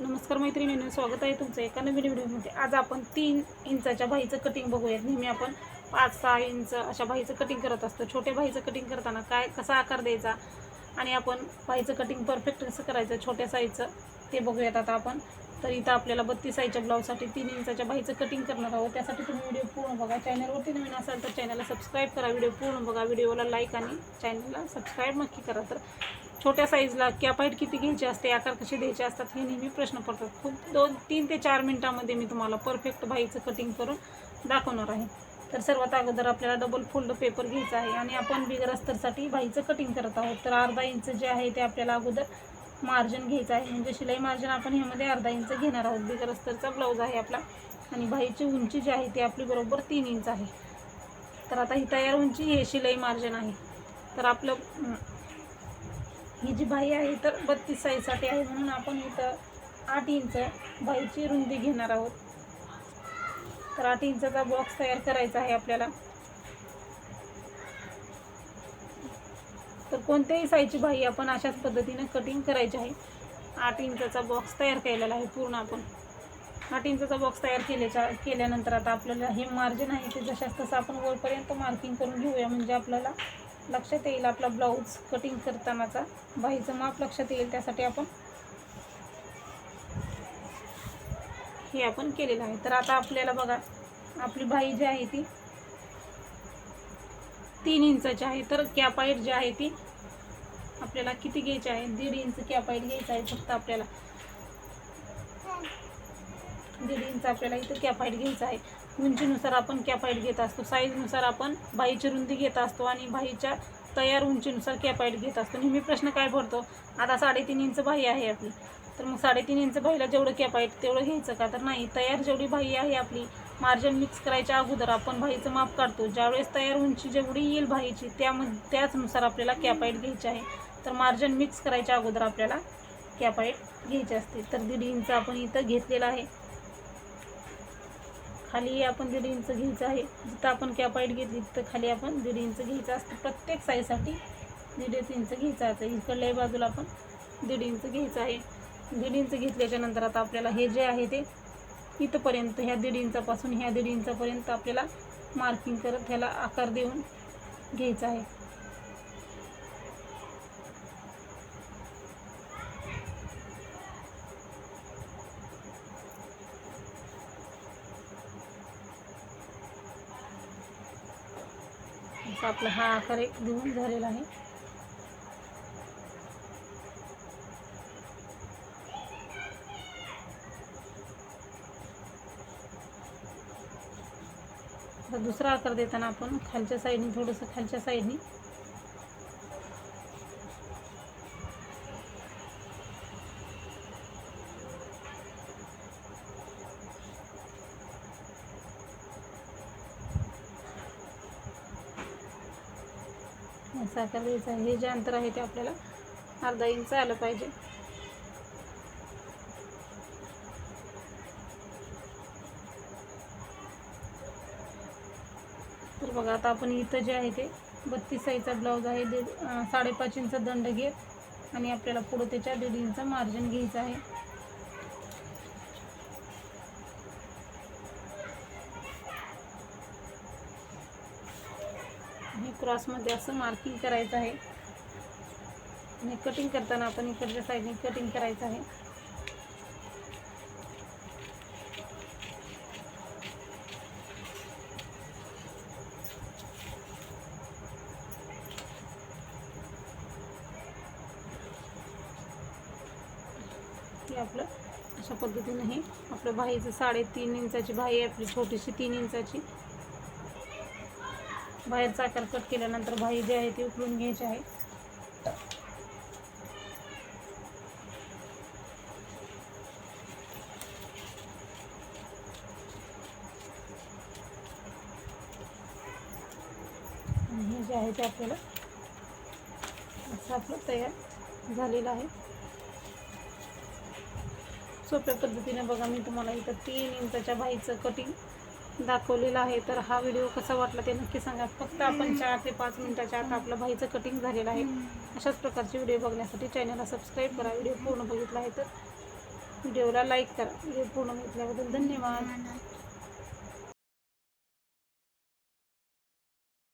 नमस्कार मैत्रिणींनो स्वागत आहे तुमचं एका नवीन व्हिडिओमध्ये. आज आपण तीन इंचाच्या बाईचं कटिंग बघूयात. नेहमी आपण पाच सहा इंच अशा बाईचं कटिंग करत असतो. छोट्या भाईचं कटिंग करताना काय कसा आकार द्यायचा? आणि आपण बाईचं कटिंग परफेक्ट कसं करायचं छोट्या साईजचं ते बघूयात. आता आपण तर इथं आपल्याला बत्तीस आईच्या ब्लाऊजसाठी तीन इंचाच्या बाईचं कटिंग करणार आहोत. त्यासाठी तुम्ही व्हिडिओ पूर्ण बघा. चॅनलवरती नवीन असाल तर चॅनलला सबस्क्राईब करा. व्हिडिओ पूर्ण बघा. व्हिडिओला लाईक आणि चॅनलला सबस्क्राईब नक्की करा. तर छोट्या साईजला कॅपाईट किती घ्यायची असते आकार कसे द्यायचे असतात हे नेहमी प्रश्न पडतात. खूप दोन तीन ते चार मिनटामध्ये मी तुम्हाला परफेक्ट बाईचं कटिंग करून दाखवणार आहे. तर सर्वात अगोदर आपल्याला डबल फोल्ड पेपर घ्यायचा आहे आणि आपण बिगर अस्तरसाठी बाईचं कटिंग करत आहोत. तर अर्धा इंच जे आहे ते आपल्याला अगोदर मार्जिन घ्यायचं आहे. म्हणजे शिलाई मार्जिन आपण ह्यामध्ये अर्धा इंच घेणार आहोत. बिगर अस्तरचा ब्लाऊज आहे आपला. आणि बाईची उंची जी आहे ती आपली बरोबर तीन इंच आहे. तर आता ही तयार उंची हे शिलाई मार्जिन आहे. तर आपलं ही जी बाई आहे तर बत्तीस साईजसाठी आहे. म्हणून आपण इथं आठ इंच बाईची रुंदी घेणार आहोत. तर आठ इंचाचा बॉक्स तयार करायचा आहे आपल्याला. तर कोणत्याही साईजची भाई आपण अशाच पद्धतीनं कटिंग करायची आहे. आठ इंचाचा बॉक्स तयार केलेला आहे पूर्ण आपण. आठ इंचाचा बॉक्स तयार केल्याच्या केल्यानंतर आता आपल्याला हे मार्जिन आहे ते जशाच तसं आपण वरपर्यंत मार्किंग करून घेऊया. म्हणजे आपल्याला लक्षात येईल आपला ब्लाऊज कटिंग करतानाचा. भाईचं माप लक्षात येईल त्यासाठी आपण हे आपण केलेलं आहे. तर आता आपल्याला बघा आपली बाई जी आहे ती तीन इंचाची आहे. तर कॅपाईट जी आहे ती आपल्याला किती घ्यायची आहे? दीड इंच कॅपाईट घ्यायचं आहे फक्त आपल्याला. दीड इंच आपल्याला इथं कॅपाईट घ्यायचं आहे. उंचीनुसार आपण कॅपाईट घेत असतो. साईजनुसार आपण बाईची रुंदी घेत असतो आणि बाईच्या तयार उंचीनुसार कॅपाईट घेत असतो. नेहमी प्रश्न काय भरतो आता साडेतीन इंच बाई आहे आपली. तर मग साडेतीन इंच बाईला जेवढं कॅपाईट तेवढं घ्यायचं का? तर नाही. तयार जेवढी बाई आहे आपली मार्जिन मिक्स करायच्या अगोदर आपण भाईचं माप काढतो. ज्यावेळेस तयार उंची जेवढी येईल भाईची त्याम त्याचनुसार आपल्याला कॅपाईट घ्यायची आहे. तर मार्जिन मिक्स करायच्या अगोदर आपल्याला कॅपाईट घ्यायची असते. तर दीड इंच आपण इथं घेतलेलं आहे. खाली आपण दीड इंच घ्यायचं आहे. जिथं आपण कॅपाईट घेतली तिथं खाली आपण दीड इंच घ्यायचं असतं. प्रत्येक साईजसाठी दीड इंच घ्यायचं आहे. इकडल्याही बाजूला आपण दीड इंच घ्यायचं आहे. दीड इंच घेतल्याच्या नंतर आता आपल्याला हे जे आहे ते इथंपर्यंत ह्या दीड इंचापासून ह्या दीड इंचापर्यंत आपल्याला मार्किंग करत ह्याला आकार देऊन घ्यायचा आहे. आपला हा आकार एक देऊन झालेला आहे. असा दुसरा आकार देताना आपण खालच्या साईडने थोडंसं खालच्या साईडने असा आकार द्यायचा हे जे अंतर आहे ते आपल्याला अर्धा इंच आलं पाहिजे. बघा आता आपण इथं जे आहे ते बत्तीस साईजचा ब्लाऊज आहे दीड साडेपाच इंच दंड घेत आणि आपल्याला पुढं त्याच्या दीड इंच मार्जिन घ्यायचं आहे. हे क्रॉसमध्ये असं मार्किंग करायचं आहे. आणि कटिंग करताना आपण इकडच्या साईडने कटिंग करायचं आहे. हे आपलं. अशा पद्धतीनं हे आपलं बाहीचं साडेतीन इंचाची बाही आहे आपली छोटीशी तीन इंचाची. बाहेरचा आकार कट केल्यानंतर बाही जी आहे ती उकळून घ्यायची आहे. हे जे आहे ते आपल्याला असं आपलं तयार झालेलं आहे. सोप्या पद्धतीने बघा मी तुम्हाला इथं तीन इंचाच्या बाईचं कटिंग दाखवलेलं आहे. तर हा व्हिडिओ कसा वाटला ते नक्की सांगा. फक्त आपण चार ते पाच मिनिटाच्या आत आपलं बाईचं कटिंग झालेलं आहे. अशाच प्रकारचे व्हिडिओ बघण्यासाठी चॅनलला सबस्क्राईब करा. व्हिडिओ पूर्ण बघितला आहे तर व्हिडिओला लाईक करा. व्हिडिओ पूर्ण घेतल्याबद्दल धन्यवाद.